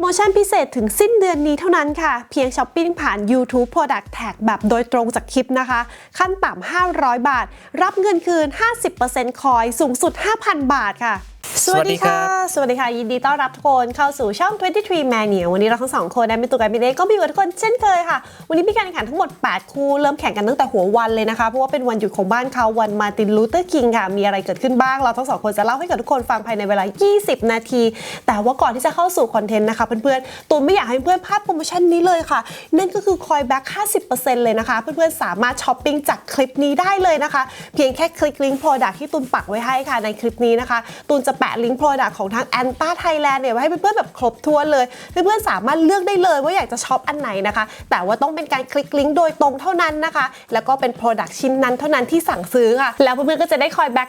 โมชั่นพิเศษถึงสิ้นเดือนนี้เท่านั้นค่ะ เพียงช้อปปิ้งผ่าน YouTube Product Tag แบบโดยตรงจากคลิปนะคะ ขั้นต่ำ500 บาท รับเงินคืน 50%คอยสูงสุด 5,000 บาทค่ะ สวัสดีครับสวัสดีค่ะ ยินดีต้อนรับทุกคนเข้าสู่ช่อง 23 Mania วันนี้เราทั้งสองคนได้เป็นตัวกันไม่ได้ก็มีกับทุกคนเช่นเคยค่ะ วันนี้มีการแข่งขันทั้งหมด 8 คู่เริ่มแข่งกันตั้งแต่หัววันเลยนะคะ เพราะว่าเป็นวันหยุดของบ้านเขาวันมาตินลูเตอร์คิงค่ะ มีอะไรเกิดขึ้นบ้าง เราทั้งสองคนจะเล่าให้กับทุกคนฟังภายในเวลา 20 นาที แต่ว่าก่อนที่จะเข้าสู่คอนเทนต์นะคะเพื่อนๆตูนไม่อยากให้เพื่อนพลาดโปรโมชั่นนี้เลยค่ะ นั่นก็คือคอยแบ็ก50%เลยนะคะ เพื่อนๆสามารถช้อปปิ้งจากคลิปนี้ได้เลยนะคะ เพียงแค่คลิกลิงก์ Product ที่ตูนปักไว้ให้ค่ะในคลิปนี้นะคะตูนจะแปะลิงก์ Product ของทาง a n t a Thailand เนี่ยไว้ให้เพื่อนๆแบบครบถ้วนเลย เพื่อนๆสามารถเลือกได้เลยว่าอยากจะช็อปอันไหนนะคะ แต่ว่าต้องเป็นการคลิกลิงก์โดยตรงเท่านั้นนะคะ แล้วก็เป็น Product ชิ้นนั้นเท่านั้นที่สั่งซื้อค่ะ แล้วเพื่อนๆก็จะได้คอยแบ็ก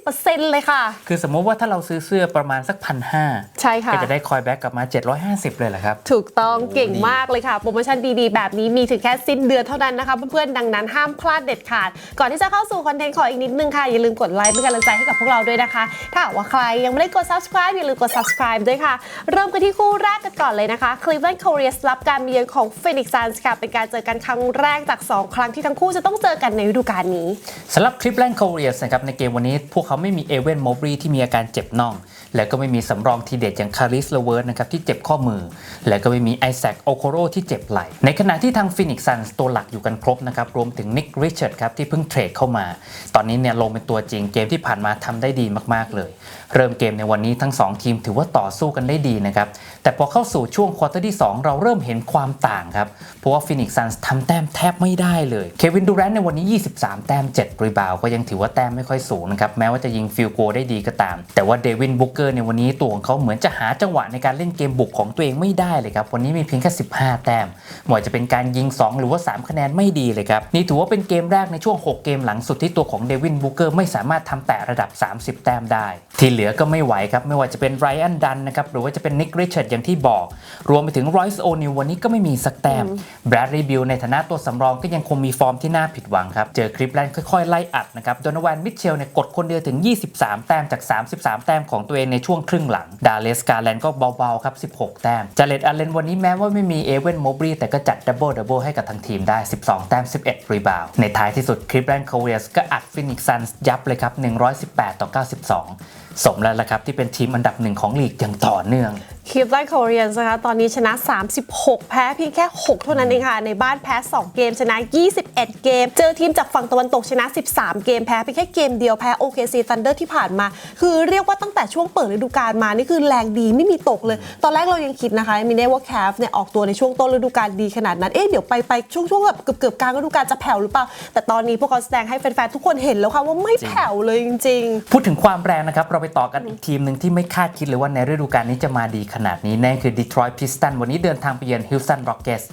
50%เลยค่ะ คือสมมติว่าถ้าเราซื้อเสื้อประมาณสักพันห้าใช่ค่ะก็จะได้คอยแบ็กกลับมา 750 เลยแหละครับ ถูกต้องโอ้เก่งดีมากเลยค่ะ โปรโมชั่นดีๆ แบบนี้มีถึงแค่สิ้นเดือนเท่านั้นนะคะเพื่อนๆดังนั้นห้ามพลาดเด็ดขาด ก่อนที่จะเข้าสู่คอนเทนต์ขออีกนิดนึงค่ะอย่าลืมกดไลค์เป็นกำลังใจให้กับพวกเราด้วยนะคะ ถ้าหากว่าใครยังไม่ได้กด subscribe อย่าลืมกด subscribe ด้วยค่ะ เริ่มกันที่คู่แรกกันก่อนเลยนะคะ Cleveland Cavaliers รับการมาเยือนของ Phoenix Suns ค่ะ เป็นการเจอกันครั้งแรกจาก 2 ครั้งที่ทั้งคู่จะต้องเจอกันในฤดูกาลนี้สำหรับคลิปแรกโคเรียสนะครับในเกมวันนี้พวกเขาไม่มีเอเวนโมบรีที่มีอาการเจ็บน่อง แล้วก็ไม่มีสำรองทีเด็ดอย่างคาริสเลเวิร์ดนะครับที่เจ็บข้อมือ แล้วก็ไม่มีไอแซคโอโคโรที่เจ็บไหล่ในขณะที่ทางฟินิกซันตัวหลักอยู่กันครบนะครับรวมถึงนิกริชาร์ดครับที่เพิ่งเทรดเข้ามา ตอนนี้เนี่ยลงเป็นตัวจริงเกมที่ผ่านมาทำได้ดีมากๆเลย เริ่มเกมในวันนี้ทั้ง 2 ทีมถือว่าต่อสู้กันได้ดีนะครับแต่พอเข้าสู่ช่วงควอเตอร์ที่ 2 เราเริ่มเห็นความต่างครับ เพราะว่าฟินิกซันส์ทำแต้มแทบไม่ได้เลย เควินดูแรนในวันนี้ 23 แต้ม 7 รีบาวก็ยังถือว่าแต้มไม่ค่อยสูงนะครับ แม้ว่าจะยิงฟิลโกได้ดีก็ตาม แต่ว่าเดวินบุกเกอร์ในวันนี้ตัวของเขาเหมือนจะหาจังหวะในการเล่นเกมบุกของตัวเองไม่ได้เลยครับ วันนี้มีเพียงแค่ 15 แต้มไม่ว่าจะเป็นการยิง 2 หรือว่า 3 คะแนนไม่ดีเลยครับนี่ถือว่าเป็นเกมแรกในช่วง 6 เกมหลังสุดที่ตัวของเดวินบุกเกอร์ไม่สามารถทำแตะระดับ 30 แต้มได้ ที่เหลือก็ไม่ไหวครับไม่ว่าจะเป็นไรอันดันนะครับหรือว่าจะเป็นนิกริชาร์ดอย่างที่บอก รวมไปถึงรอยส์โอนิววันนี้ก็ไม่มีสักแต้มแบรดลีย์บิลในฐานะตัวสำรองก็ยังคงมีฟอร์มที่น่าผิดหวังครับ เจอคลิปแลนด์ค่อยๆ ไล่อัดนะครับโดนวันมิทเชลเนี่ยกดคนเดียวถึง 23 แต้มจาก 33 แต้มของตัวเองในช่วงครึ่งหลัง ดาเลสกาแลนด์ก็เบาๆครับ 16 แต้มจาเลตอาเลนวันนี้แม้ว่าไม่มีเอเวนโมบรีแต่ก็จัดดับเบิลดับเบิลให้กับทางทีมได้ 12 แต้ม 11 รีบาวในท้ายที่สุดคลิปแลนด์คาเวียสก็อัดฟินิกซันยับเลยครับ118 ต่อ 92 สมแล้วละครับที่เป็นทีมอันดับหนึ่งของลีกอย่างต่อเนื่อง คิปไลท์โคเรียนนะคะตอนนี้ชนะ 36 แพ้เพียงแค่ 6 เท่านั้นเองค่ะ ในบ้านแพ้ 2 เกมชนะ 21 เกม เจอทีมจากฝั่งตะวันตกชนะ 13 เกมแพ้เพียงแค่เกมเดียวแพ้ OKC Thunder ที่ผ่านมา คือเรียกว่าตั้งแต่ช่วงเปิดฤดูกาลมา นี่คือแรงดีไม่มีตกเลย ตอนแรกเรายังคิดนะคะมินเน่ว่าแคฟเนี่ยออกตัวในช่วงต้นฤดูกาลดีขนาดนั้น เอ๊ะเดี๋ยวไปไปช่วงช่วงแบบเกือบเกือบๆกลางฤดูกาลจะแผ่วหรือเปล่า แต่ตอนนี้พวกเขาแสดงให้แฟนๆทุกคนเห็นแล้วค่ะว่าไม่แผ่วเลยจริง ๆ พูดถึงความแรงนะครับเราไปต่อกันอีกทีมหนึ่งที่ไม่คาดคิดเลยว่าในฤดูกาลนี้จะมาดีขนาดนี้นั่นคือ Detroit Pistons วันนี้เดินทางไปเยือน Houston Rockets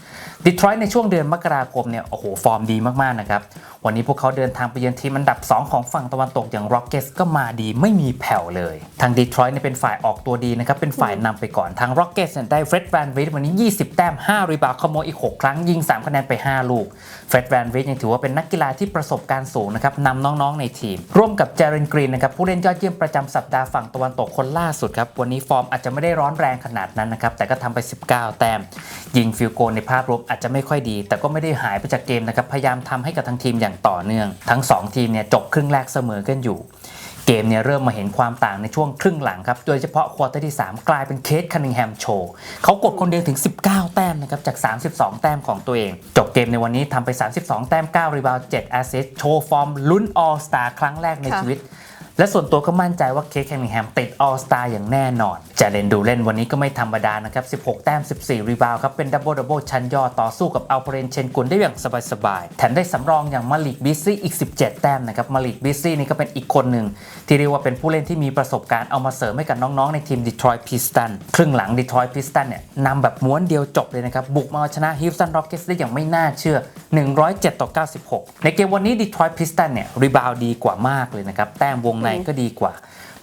Detroit ในช่วงเดือนมกราคมเนี่ยโอ้โหฟอร์มดีมากๆนะครับ วันนี้พวกเขาเดินทางไปเยือนทีมอันดับ 2 ของฝั่งตะวันตกอย่าง Rockets ก็มาดีไม่มีแผ่วเลย ทาง Detroit เนี่ยเป็นฝ่ายออกตัวดีนะครับ เป็นฝ่ายนำไปก่อนทาง Rockets เนี่ยได้เฟร็ดแวนวิทวันนี้ 20 แต้ม 5 รีบาวด์ขโมยอีก 6 ครั้งยิง 3 คะแนนไป 5 ลูกเฟร็ดแวนวิทยังถือว่าเป็นนักกีฬาที่ประสบการณ์สูงนะครับนำน้องๆในทีม ร่วมกับเจเรนกรีนนะครับผู้เล่นยอดเยี่ยมประจำสัปดาห์ฝั่งตะวันตกคนล่าสุดครับวันนี้ฟอร์มอาจจะไม่ได้ร้อนแรงขนาดนั้นนะครับแต่ก็ทำไป 19 แต้มยิงฟิลโกลในภาพรวมอาจจะไม่ค่อยดี แต่ก็ไม่ได้หายไปจากเกมนะครับพยายามทำให้กับทั้งทีมอย่างต่อเนื่อง ทั้ง 2 ทีมเนี่ยจบครึ่งแรกเสมอกันอยู่เกมเนี่ยเริ่มมาเห็นความต่างในช่วงครึ่งหลังครับ โดยเฉพาะควอเตอร์ที่ 3 กลายเป็นเคสคันนิงแฮมโชว์เขากดคนเดียวถึง 19 แต้มนะครับ จาก 32 แต้มของตัวเอง จบเกมในวันนี้ทำไป 32 แต้ม 9 รีบาวด์7แอสซิสต์โชว์ฟอร์มลุ้นออลสตาร์ครั้งแรกในค่ะชีวิต และส่วนตัวก็มั่นใจว่าเคสแคนนิงแฮมติดออสตาอย่างแน่นอนจะเล่นดูเล่นวันนี้ก็ไม่ธรรมดานะครับ 16 แต้ม 14 รีบาวครับ เป็นดับเบิลดับเบิลชั้นยอดต่อสู้กับอัลเปเรนเชนกุลได้อย่างสบายๆ แถมได้สำรองอย่างมาลิกบิซซี่อีก 17 แต้มนะครับมาลิกบิซซี่นี่ก็เป็นอีกคนหนึ่ง ที่เรียกว่าเป็นผู้เล่นที่มีประสบการณ์เอามาเสริมให้กับน้องๆ ในทีมดีทรอยต์พิสตันครึ่งหลังดีทรอยต์พิสตันเนี่ยนำแบบม้วนเดียวจบเลยนะครับบุกมาเอาชนะฮิวสตันร็อกเก็ตได้อย่างไม่น่าเชื่อ107 ต่อ 96 ในเกมวันนี้ดีทรอยต์พิสตันเนี่ยรีบาวดีกว่ามากเลยนะครับ แต้มวงในก็ดีกว่า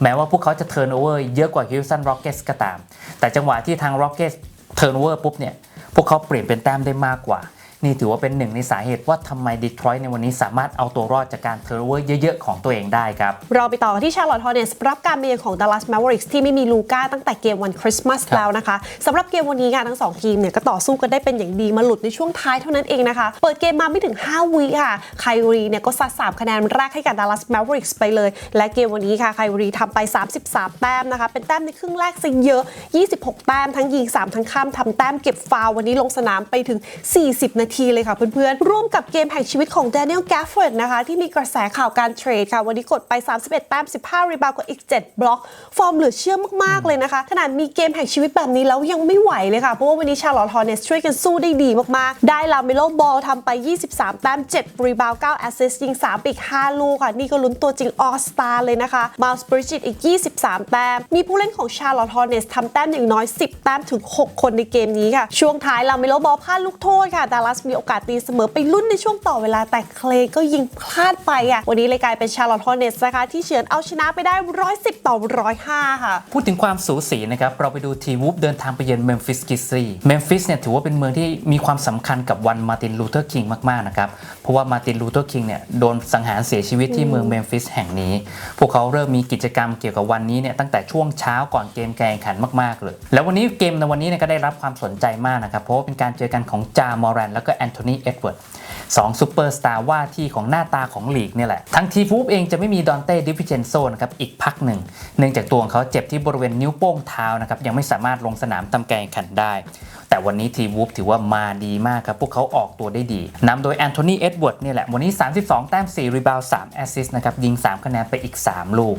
แม้ว่าพวกเขาจะเทิร์นโอเวอร์เยอะกว่า Houston Rockets ก็ตาม แต่จังหวะที่ทาง Rockets เทิร์นโอเวอร์ปุ๊บเนี่ยพวกเขาเปลี่ยนเป็นแต้มได้มากกว่า นี่ถือว่าเป็นหนึ่งในสาเหตุว่าทำไมดีทรอยต์ในวันนี้สามารถเอาตัวรอดจากการเทอร์เวอร์เยอะๆ ของตัวเองได้ครับ เราไปต่อกันที่ชาร์ลอตฮอร์เนสรับการมาเยือนของ Dallas Mavericks ที่ไม่มีลูก้าตั้งแต่เกมวันคริสต์มาสครับแล้วนะคะสำหรับเกมวันนี้ค่ะทั้งสองทีมเนี่ยก็ต่อสู้กันได้เป็นอย่างดีมาหลุดในช่วงท้ายเท่านั้นเองนะคะ เปิดเกมมาไม่ถึง 5 วิค่ะไคลรีเนี่ยก็ซัด3คะแนนแรกให้กับ Dallas Mavericks ไปเลย และเกมวันนี้ค่ะไคลรีทำไป 33 แต้มนะคะเป็นแต้มในครึ่งแรกซะเยอะ 26 แต้มทั้งยิง3ทั้งข้ามทำแต้มเก็บฟาวล์วันนี้ลงสนามไปถึง 40 นาทีเลยค่ะเพื่อนๆ ร่วมกับเกมแห่งชีวิตของ Daniel Gafford นะคะที่มีกระแสข่าวการเทรดค่ะ วันนี้กดไป 31 แต้ม 15 รีบาวกับอีก 7 บล็อก ฟอร์มเหลือเชื่อมากๆเลยนะคะ ขนาดมีเกมแห่งชีวิตแบบนี้แล้วยังไม่ไหวเลยค่ะ เพราะว่าวันนี้ชาร์ลอตฮอร์เนสช่วยกันสู้ได้ดีมากๆ ได้ลาเมโลบอลทำไป 23 แต้ม 7 รีบาว 9 แอสซิสต์ยิง 3ปอีก 5 ลูกค่ะ นี่ก็ลุ้นตัวจริงออสตาเลยนะคะมาสบริจิตอีก 23 แต้ม มีผู้เล่นของชาร์ลอตฮอร์เนสทำแต้มอย่างน้อย 10 แต้มถึง 6 คนในเกมนี้ค่ะ ช่วงท้ายลาเมโลบอลพลาดลูกโทษค่ะดัลลัสมีโอกาสตีเสมอไปลุ้นในช่วงต่อเวลาแต่เคลย์ก็ยิงพลาดไปอะวันนี้เลยกลายเป็นชาร์ลอตฮอร์เนสนะคะที่เฉือนเอาชนะไปได้ 110 ต่อ 105 ค่ะ พูดถึงความสูสีนะครับ เราไปดูทีวูฟเดินทางไปเยือนเมมฟิสกิซีเมมฟิสเนี่ยถือว่าเป็นเมืองที่มีความสำคัญกับวันมาตินลูเทอร์คิงมาก ๆ นะครับ เพราะว่ามาตินลูเทอร์คิงเนี่ยโดนสังหารเสียชีวิตที่เมืองเมมฟิสแห่งนี้ พวกเขาเริ่มมีกิจกรรมเกี่ยวกับวันนี้เนี่ยตั้งแต่ช่วงเช้าก่อนเกมแข่งขันมาก ๆ เลย แล้ววันนี้เกมในวันนี้เนี่ยก็ได้รับความสนใจมากนะครับเพราะว่าเป็นการเจอกันของจามอรันแล้วก็ Anthony Edward. 2ซูเปอร์สตาร์ว่าที่ของหน้าตาของลีกเนี่ยแหละ ทั้งทีฟูฟเองจะไม่มีดอนเต้ดิฟิเชนโซนะครับอีกพักหนึ่ง เนื่องจากตัวของเขาเจ็บที่บริเวณนิ้วโป้งเท้านะครับยังไม่สามารถลงสนามทำกาแข่งขันได้ แต่วันนี้ทีฟูฟถือว่ามาดีมากครับ พวกเขาออกตัวได้ดีนำโดยแอนโทนีเอ็ดเวิร์ดเนี่ยแหละวันนี้ 32 แต้ม 4 รีบาว3แอสซิสต์นะครับยิง 3 คะแนนไปอีก 3 ลูก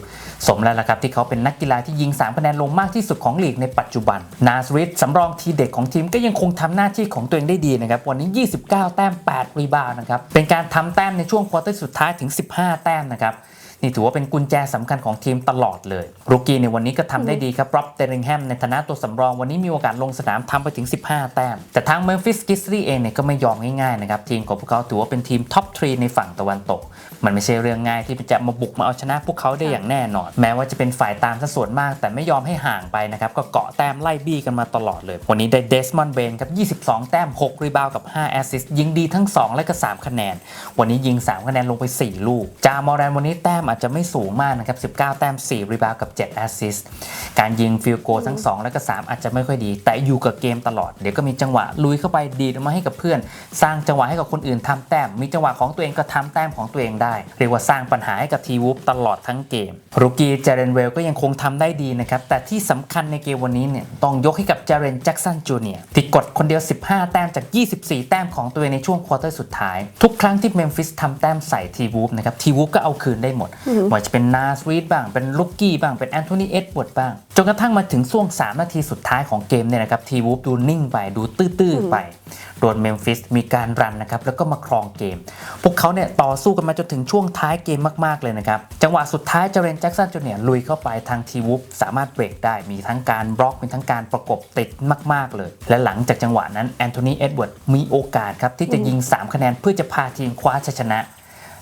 สมแล้วละครับที่เขาเป็นนักกีฬาที่ยิง 3 คะแนนลงมากที่สุดของลีกในปัจจุบันนาสริดสำรองทีเด็กของทีมก็ยังคงทำหน้าที่ของตัวเองได้ดีนะครับวันนี้ 29 แต้ม 8 รีบาวาวนะครับเป็นการทำแต้มในช่วงควอเตอร์สุดท้ายถึง 15 แต้มนะครับ นี่ถือว่าเป็นกุญแจสำคัญของทีมตลอดเลยรูกี้ในวันนี้ก็ทำได้ดีครับร็อบเตริงแฮมในฐานะตัวสำรองวันนี้มีโอกาสลงสนามทำไปถึง 15 แต้ม แต่ทางเมมฟิสกิสลี่เองเนี่ยก็ไม่ยอมง่ายๆนะครับทีมของพวกเขาถือว่าเป็นทีมท็อปทรีในฝั่งตะวันตก มันไม่ใช่เรื่องง่ายที่จะมาบุกมาเอาชนะพวกเขาได้อย่างแน่นอน แม้ว่าจะเป็นฝ่ายตามซะส่วนมาก แต่ไม่ยอมให้ห่างไปนะครับก็เกาะแต้มไล่บี้กันมาตลอดเลย วันนี้ได้เดสมอนด์เบนครับ 22 แต้ม 6 รีบาวกับ 5 แอสซิสต์ยิงดีทั้ง 2 และก็ 3 คะแนน วันนี้ยิง 3 คะแนนลงไป 4 ลูก จามอแรนวันนี้แต้มอาจจะไม่สูงมากนะครับ 19 แต้ม 4 รีบาวกับ 7 แอสซิสต์การยิงฟิลโกทั้ง 2 และก็ 3 อาจจะไม่ค่อยดี แต่อยู่กับเกมตลอด เดี๋ยวก็มีจังหวะลุยเข้าไปดีดมาให้กับเพื่อน สร้างจังหวะให้กับคนอื่นทำแต้ม มีจังหวะของตัวเองก็ทำแต้มของตัวเองได้ เรียกว่าสร้างปัญหาให้กับทีวูฟตลอดทั้งเกมรูกี้เจเรนเวลก็ยังคงทำได้ดีนะครับ แต่ที่สำคัญในเกมวันนี้เนี่ยต้องยกให้กับเจเรนแจ็กสันจูเนียร์ที่กดคนเดียว 15 แต้มจาก 24 แต้มของตัวเองในช่วงควอเตอร์สุดท้าย ทุกครั้งที่เมมฟิสทำแต้มใส่ทีวูฟนะครับทีวูฟก็เอาคืนได้หมดว่าจะเป็นนาสวีดบ้าง เป็นลูกกี้บ้าง เป็นแอนโทนีเอ็ดเวิร์ดบ้าง จนกระทั่งมาถึงช่วง 3 นาทีสุดท้ายของเกมเนี่ยนะครับทีวูฟดูนิ่งไป ดูตื้อๆไป โดนเมมฟิสมีการรันนะครับ แล้วก็มาครองเกม พวกเขาเนี่ยต่อสู้กันมาจนถึงช่วงท้ายเกมมากๆเลยนะครับ จังหวะสุดท้ายเจเรนแจ็กสันจูเนียร์ลุยเข้าไปทางทีวูฟสามารถเบรกได้ มีทั้งการบล็อกมีทั้งการประกบติดมากๆเลย และหลังจากจังหวะนั้นแอนโทนีเอ็ดเวิร์ดมีโอกาสครับที่จะยิง 3 คะแนนเพื่อจะพาทีมคว้าชัยชนะ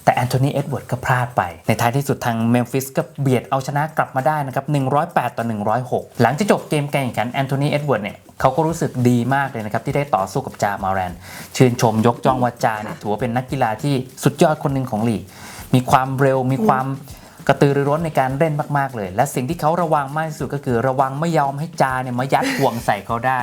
แต่แอนโทนีเอ็ดเวิร์ดก็พลาดไป ในท้ายที่สุดทางเมมฟิสก็เบียดเอาชนะกลับมาได้นะครับ 108 ต่อ 106 หลังจากจบเกมการแข่งขันแอนโทนีเอ็ดเวิร์ดเนี่ยเขาก็รู้สึกดีมากเลยนะครับ ที่ได้ต่อสู้กับจามาแรน ชื่นชมยกจ้องว่าจาเนี่ยถือว่าเป็นนักกีฬาที่สุดยอดคนหนึ่งของลีกมีความเร็วมีความกระตือรือร้นในการเล่นมาก ๆ เลย และสิ่งที่เขาระวังมากที่สุดก็คือระวังไม่ยอมให้จาเนี่ยมายัดห่วงใส่เขาได้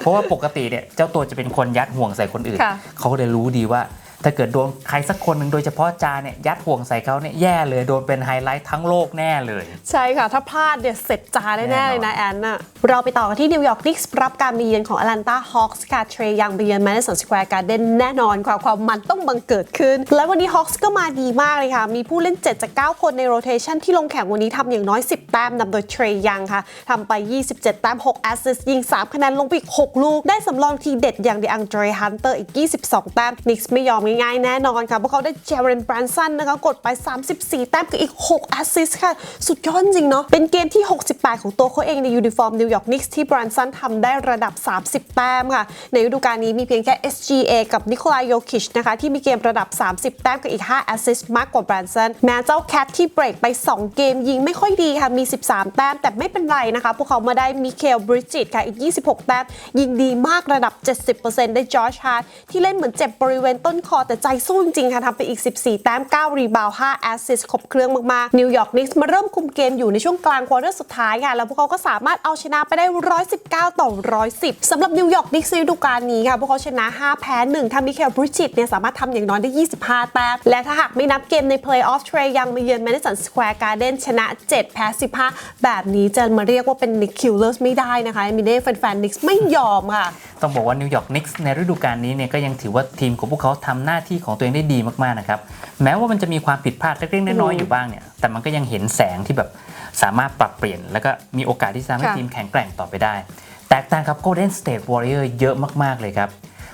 เพราะว่าปกติเนี่ยเจ้าตัวจะเป็นคนยัดห่วงใส่คนอื่นค่ะเขาก็เลยรู้ดีว่า ถ้าเกิดโดนใครสักคนหนึ่งโดยเฉพาะจาเนี่ยยัดห่วงใส่เขาเนี่ยแย่เลยโดนเป็นไฮไลท์ทั้งโลกแน่เลย ใช่ค่ะ ถ้าพลาดเนี่ยเสร็จจาแน่แน่นอนๆเลยนะแอนน่ะเราไปต่อกันที่นิวยอร์กนิกส์รับการมาเยือนของ Atlanta Hawks ค่ะเทรยังไปเยือน Madison Square Garden แน่นอนความความมันต้องบังเกิดขึ้น และวันนี้ Hawks ก็มาดีมากเลยค่ะ มีผู้เล่น 7 จาก 9 คนในโรเ t ชันที่ลงแข่งวันนี้ทำอย่างน้อย 10 แต้มนำโดยเทรยังค่ะทำไป 27 แต้ม6แอสซิสยิง 3 คะแนนลงไปอีก6ลูกได้สำรองทีเด็ดอย่าง DeAndre Hunter อีก 22 แต้มนิกส์ไม่ยอมง่ายๆ แน่นอนค่ะเพราะเขาได้เจเรนบรันสันนะคะกดไป 34 แต้มกับอีก 6 แอสซิสต์ค่ะ สุดยอดจริงเนาะเป็นเกมที่ 68 ของตัวเขาเองในยูนิฟอร์มนิวยอร์กนิกส์ที่บรันสันทำได้ระดับ 30 แต้มค่ะ ในฤดูกาลนี้มีเพียงแค่ SGA กับนิโคลายโยคิชนะคะที่มีเกมระดับ 30 แต้มกับอีก 5 แอสซิสต์มากกว่าบรันสันแม้เจ้าแคทที่เบรกไป 2 เกมยิงไม่ค่อยดีค่ะมี 13 แต้มแต่ไม่เป็นไรนะคะพวกเขามาได้มิเคลบริจิตค่ะอีก 26 แต้มยิงดีมากระดับ 70%ได้จอร์จฮาร์ที่เล่นเหมือนเจ็บบริเวณต้นคอแต่ใจสู้จริงค่ะทำไปอีก 14 แต้ม 9 รีบาวด์5แอสซิสต์ครบเครื่องมากๆ นิวยอร์กนิกส์มาเริ่มคุมเกมอยู่ในช่วงกลางควอเตอร์สุดท้ายค่ะ แล้วพวกเขาก็สามารถเอาชนะไปได้ 119 ต่อ 110 สำหรับนิวยอร์กนิกส์ในฤดูกาลนี้ค่ะพวกเขาชนะ 5 แพ้ 1 ถ้ามิเคลบริจิตเนี่ยสามารถทำอย่างน้อยได้ 25 แต้ม และถ้าหากไม่นับเกมในเพลย์ออฟเทรยังมาเยือนแมดิสันสแควร์การ์เดนชนะ 7 แพ้ 15 แบบนี้จะมาเรียกว่าเป็นนิกคิลเลอร์ไม่ได้นะคะมิเน่แฟนๆนิกส์ไม่ยอมค่ะ ต้องบอกว่านิวยอร์กนิกส์ในฤดูกาลนี้เนี่ยก็ยังถือว่าทีมของพวกเขาทำหน้าที่ของตัวเองได้ดีมากๆนะครับแม้ว่ามันจะมีความผิดพลาดเล็กๆน้อยๆอยู่บ้างเนี่ยแต่มันก็ยังเห็นแสงที่แบบสามารถปรับเปลี่ยน แล้วก็มีโอกาสที่จะทำให้ค่ะทีมแข็งแกร่งต่อไปได้ แตกต่างกับ Golden State Warrior เยอะมากๆเลยครับ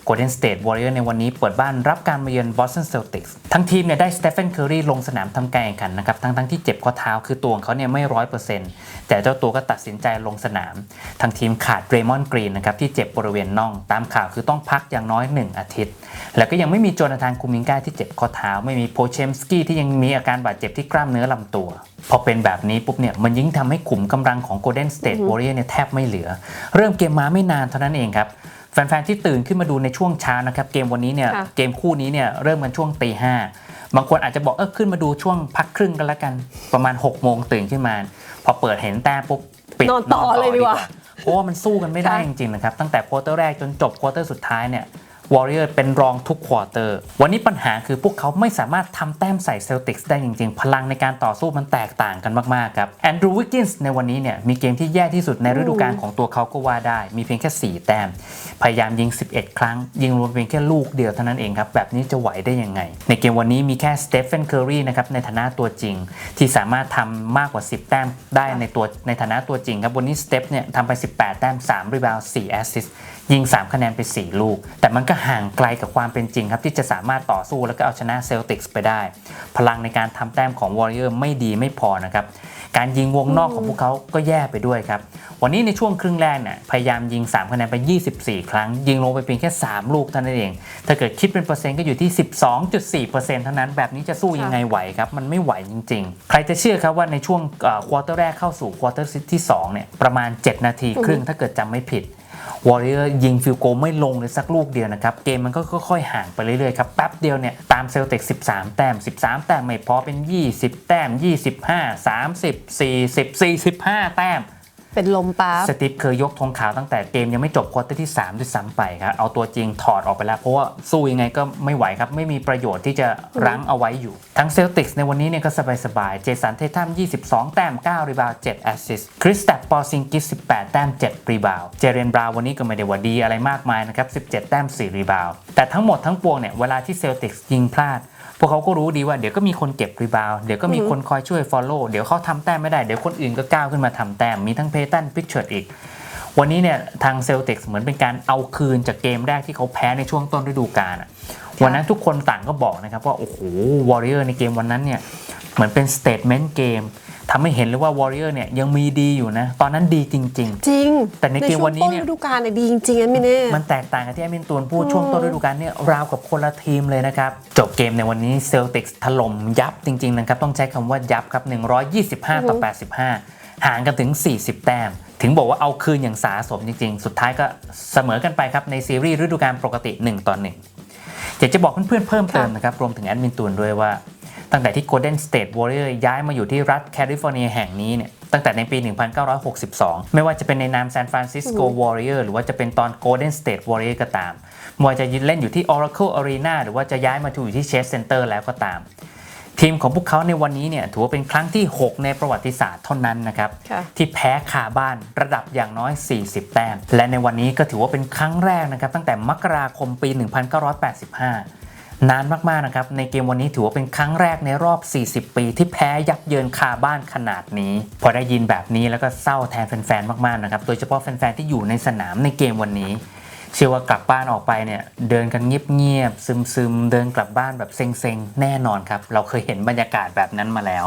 Golden State Warriors ในวันนี้เปิดบ้านรับการมาเยือน Boston Celtics ทั้งทีมเนี่ยได้ Stephen Curry ลงสนามทำการแข่งขันนะครับทั้งๆที่เจ็บข้อเท้าคือตัวของเขาเนี่ยไม่ร้อยเปอร์เซ็นต์แต่เจ้าตัวก็ตัดสินใจลงสนามทั้งทีมขาด Draymond Green นะครับที่เจ็บบริเวณน่อง ตามข่าวคือต้องพักอย่างน้อย 1 อาทิตย์ แล้วก็ยังไม่มีโจนาธานคูมิงกาที่เจ็บข้อเท้า ไม่มีโพเชมสกี้ที่ยังมีอาการบาดเจ็บที่กล้ามเนื้อลำตัวพอเป็นแบบนี้ปุ๊บเนี่ยมันยิ่งทำให้ขุมกำลังของ Golden State Warrior เนี่ยแทบไม่เหลือ เริ่มเกมมาไม่นานเท่านั้นเองครับ แฟนๆที่ตื่นขึ้นมาดูในช่วงเช้านะครับเกมวันนี้เนี่ยค่ะเกมคู่นี้เนี่ยเริ่มกันช่วงตีห้าบางคนอาจจะบอกเออขึ้นมาดูช่วงพักครึ่งกันละกันประมาณ6โมงตื่นขึ้นมา พอเปิดเห็นแต้มปุ๊บปิดนอนต่อเลยดีกว่าเพราะว่ามันสู้กันไม่ได้ค่ะจริงๆนะครับตั้งแต่ควอเตอร์แรกจนจบควอเตอร์สุดท้ายเนี่ย วอริเออร์เป็นรองทุกควอเตอร์ วันนี้ปัญหาคือพวกเขาไม่สามารถทำแต้มใส่เซลติกส์ได้จริง ๆ พลังในการต่อสู้มันแตกต่างกันมาก ๆ ครับแอนดรูว์วิกกินส์ในวันนี้เนี่ยมีเกมที่แย่ที่สุดในฤดูกาลของตัวเขาก็ว่าได้ มีเพียงแค่ 4 แต้ม พยายามยิง 11 ครั้ง ยิงรวมเพียงแค่ลูกเดียวเท่านั้นเองครับ แบบนี้จะไหวได้ยังไง ในเกมวันนี้มีแค่สเตฟ h นเคอร์รีนะครับในฐานะตัวจริง ที่สามารถทำมากกว่า 10 แต้มได้ในตัวในฐานะตัวจริงครับวันนี้สเตฟเนี่ยทำไป 18 แต้ม3รีบาวด์4แอสซิสต์ยิง 3 คะแนนไป 4 ลูก แต่มันก็ห่างไกลกับความเป็นจริงครับที่จะสามารถต่อสู้แล้วก็เอาชนะเซลติกส์ไปได้ พลังในการทำแต้มของวอริเออร์ไม่ดีไม่พอนะครับ การยิงวงนอกของพวกเขาก็แย่ไปด้วยครับ วันนี้ในช่วงครึ่งแรกเนี่ยพยายามยิง 3 คะแนนไป 24 ครั้ง ยิงลงไปเพียงแค่ 3 ลูกเท่านั้นเอง ถ้าเกิดคิดเป็นเปอร์เซ็นต์ก็อยู่ที่ 12.4%เท่านั้น แบบนี้จะสู้ยังไงไหวครับ มันไม่ไหวจริง ๆ ใครจะเชื่อครับว่าในช่วงควอเตอร์แรกเข้าสู่ควอเตอร์ที่2เนี่ยประมาณ 7 นาทีครึ่งถ้าเกิดจำไม่ผิด วอริเออร์ยิงฟิลโกไม่ลงเลยสักลูกเดียวนะครับ เกมมันก็ค่อยๆห่างไปเรื่อยๆครับ แป๊บเดียวเนี่ย ตามเซลติก 13 แต้ม 13 แต้มไม่พอเป็น 20 แต้ม 25 30 40 45 แต้ม เป็นลมปั๊บสตีฟเคยยกธงขาวตั้งแต่เกมยังไม่จบควอเตอร์ที่3ด้วยซ้ำไปครับ เอาตัวจริงถอดออกไปแล้ว เพราะว่าสู้ยังไงก็ไม่ไหวครับ ไม่มีประโยชน์ที่จะรั้งเอาไว้อยู่ ทั้งเซลติกส์ในวันนี้เนี่ยก็สบายๆเจสันเททัม22 แต้ม 9 รีบาว7แอสซิสต์คริสตัปปอซิงกิส18 แต้ม 7 รีบาวเจเรนบราว์วันนี้ก็ไม่ได้ว่าดีอะไรมากมายนะครับ17 แต้ม 4 รีบาวแต่ทั้งหมดทั้งปวงเนี่ยเวลาที่เซลติกส์ยิงพลาด พวกเขาก็รู้ดีว่าเดี๋ยวก็มีคนเก็บรีบาวด์เดี๋ยวก็มีคนคอยช่วยฟอลโล่เดี๋ยวเขาทำแต้มไม่ได้ เดี๋ยวคนอื่นก็ก้าวขึ้นมาทำแต้ม มีทั้งเพตันพิกเชอร์อีก วันนี้เนี่ยทางเซลติกส์เหมือนเป็นการเอาคืนจากเกมแรกที่เขาแพ้ในช่วงต้นฤดูกาลอะวันนั้นทุกคนต่างก็บอกนะครับว่า โอ้โหวอริเออร์ในเกมวันนั้นเนี่ยเหมือนเป็นสเตทเมนต์เกม ทำให้เห็นเลยว่าวอริเออร์เนี่ยยังมีดีอยู่นะ ตอนนั้นดีจริง ๆ จริงแต่ในเกมวันนี้เนี่ยใช่วงต้ฤดูกาลเนี่ยดีจริงๆนะมิเน่ มันแตกต่างกับที่แอดมินตูนพูดช่วงต้นฤดูกาลเนี่ยราวกับคนละทีมเลยนะครับ จบเกมในวันนี้เซลติกส์ถล่มยับจริง ๆ นะครับ ต้องใช้คำว่ายับครับ 125 ต่อ 85 ห่างกันถึง 40 แต้ม ถึงบอกว่าเอาคืนอย่างสาสมจริง ๆ สุดท้ายก็เสมอกันไปครับ ในซีรีส์ฤดูกาลปกติ 1 ต่อ 1 อยากจะบอกเพื่อนๆเพิ่มเติมนะครับรวมถึงแอดมินตูนด้วยว่า ตั้งแต่ที่ Golden State Warrior ย้ายมาอยู่ที่รัฐแคลิฟอร์เนียแห่งนี้เนี่ยตั้งแต่ในปี 1962 ไม่ว่าจะเป็นในนาม San Francisco Warrior หรือว่าจะเป็นตอน Golden State Warrior ก็ตามไม่ว่าจะเล่นอยู่ที่ Oracle Arena หรือว่าจะย้ายมาอยู่ที่ Chase Center แล้วก็ตาม ทีมของพวกเขาในวันนี้เนี่ยถือว่าเป็นครั้งที่ 6 ในประวัติศาสตร์เท่านั้นนะครับค่ะที่แพ้คาบ้านระดับอย่างน้อย 40 แต้ม และในวันนี้ก็ถือว่าเป็นครั้งแรกนะครับตั้งแต่มกราคมปี 1985 นานมากๆนะครับในเกมวันนี้ถือว่าเป็นครั้งแรกในรอบ 40 ปี ที่แพ้ยับเยินคาบ้านขนาดนี้ พอได้ยินแบบนี้แล้วก็เศร้าแทนแฟนๆมากๆนะครับโดยเฉพาะแฟนๆที่อยู่ในสนามในเกมวันนี้ เชื่อว่ากลับบ้านออกไปเนี่ยเดินกันเงียบๆซึมๆ เดินกลับบ้านแบบเซ็งๆ แน่นอนครับ เราเคยเห็นบรรยากาศแบบนั้นมาแล้ว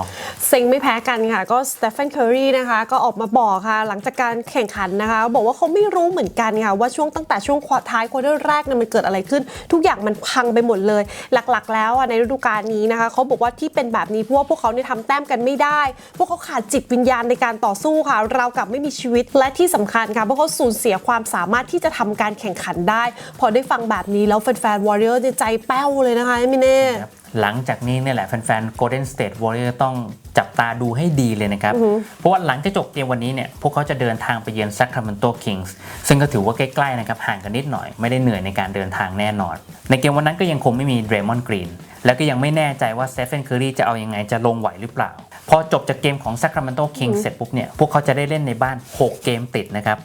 เซ็งไม่แพ้กันค่ะ ก็สเตฟ a นเคอรีนะคะ ก็ออกมาบอกค่ะ หลังจากการแข่งขันนะคะ บอกว่าเขาไม่รู้เหมือนกันค่ะ ว่าช่วงตั้งแต่ช่วงควอท้ายควอเตอร์แรกเนี่ยมันเกิดอะไรขึ้น ทุกอย่างมันพังไปหมดเลย หลักๆ แล้วในฤดูกาลนี้นะคะเขาบอกว่าที่เป็นแบบนี้เพราะว่าพวกเขาเนี่ยทำแต้มกันไม่ได้ พวกเขาขาดจิตวิญญาณในการต่อสู้ค่ะ เรากลับไม่มีชีวิตและที่สำคัญค่ะพวกเขาสูญเสียความสามารถที่จะทำการแข่งขันได้ พอได้ฟังแบบนี้แล้วแฟนๆวอริเออร์ใจแป้วเลยนะคะไม่แน่ครับหลังจากนี้เนี่ยแหละแฟนๆ Golden State Warrior ต้องจับตาดูให้ดีเลยนะครับ เพราะว่าหลังจากจบเกมวันนี้เนี่ยพวกเขาจะเดินทางไปเยือน Sacramento Kings ซึ่งก็ถือว่าใกล้ๆนะครับห่างกันนิดหน่อยไม่ได้เหนื่อยในการเดินทางแน่นอน ในเกมวันนั้นก็ยังคงไม่มี Draymond Green แล้วก็ยังไม่แน่ใจว่า Stephen Curry จะเอายังไงจะลงไหวหรือเปล่า พอจบจากเกมของ Sacramento Kings เสร็จปุ๊บเนี่ยพวกเขาจะได้เล่นในบ้าน 6 เกมติดนะครับ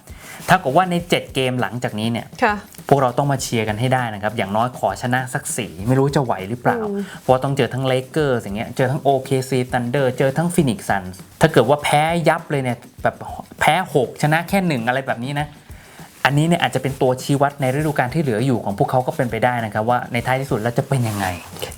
ถ้ากับว่าใน 7 เกมหลังจากนี้เนี่ยค่ะพวกเราต้องมาเชียร์กันให้ได้นะครับ อย่างน้อยขอชนะสักสีไม่รู้จะไหวหรือเปล่า เพราะว่าต้องเจอทั้งเลเกอร์อย่างเงี้ยเจอทั้ง OKC Thunder เจอทั้ง Phoenix Suns ถ้าเกิดว่าแพ้ยับเลยเนี่ยแบบแพ้ 6 ชนะแค่หนึ่งอะไรแบบนี้นะ อันนี้เนี่ยอาจจะเป็นตัวชี้วัดในฤดูกาลที่เหลืออยู่ของพวกเขาก็เป็นไปได้นะครับว่าในท้ายที่สุดแล้วจะเป็นยังไง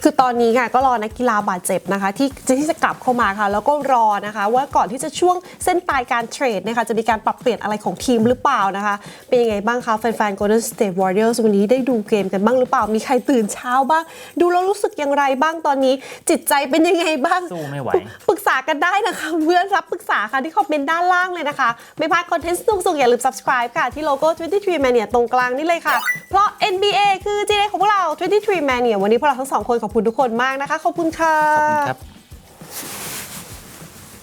คือตอนนี้ค่ะก็รอนักกีฬาบาดเจ็บนะคะ ที่ที่จะกลับเข้ามาค่ะ แล้วก็รอนะคะ ว่าก่อนที่จะช่วงเส้นตายการเทรดนะคะจะมีการปรับเปลี่ยนอะไรของทีมหรือเปล่านะคะ เป็นยังไงบ้างคะแฟนๆ Golden State Warriors วันนี้ได้ดูเกมกันบ้างหรือเปล่ามีใครตื่นเช้าบ้าง ดูแล้วรู้สึกอย่างไรบ้างตอนนี้ จิตใจเป็นยังไงบ้างสู้ไม่ไหวปรึกษากันได้นะคะเพื่อนรับปรึกษาค่ะที่คอมเมนต์ด้านล่างเลยนะคะ ไม่พลาดคอนเทนต์สนุกๆอย่าลืม subscribe ค่ะที่โลโก้23 Mania ตรงกลางนี่เลยค่ะ เพราะ NBA คือ GA ของพวกเรา 23 Mania วันนี้พวกเราทั้งสองคนขอบคุณทุกคนมากนะคะ ขอบคุณค่ะ ขอบคุณครับ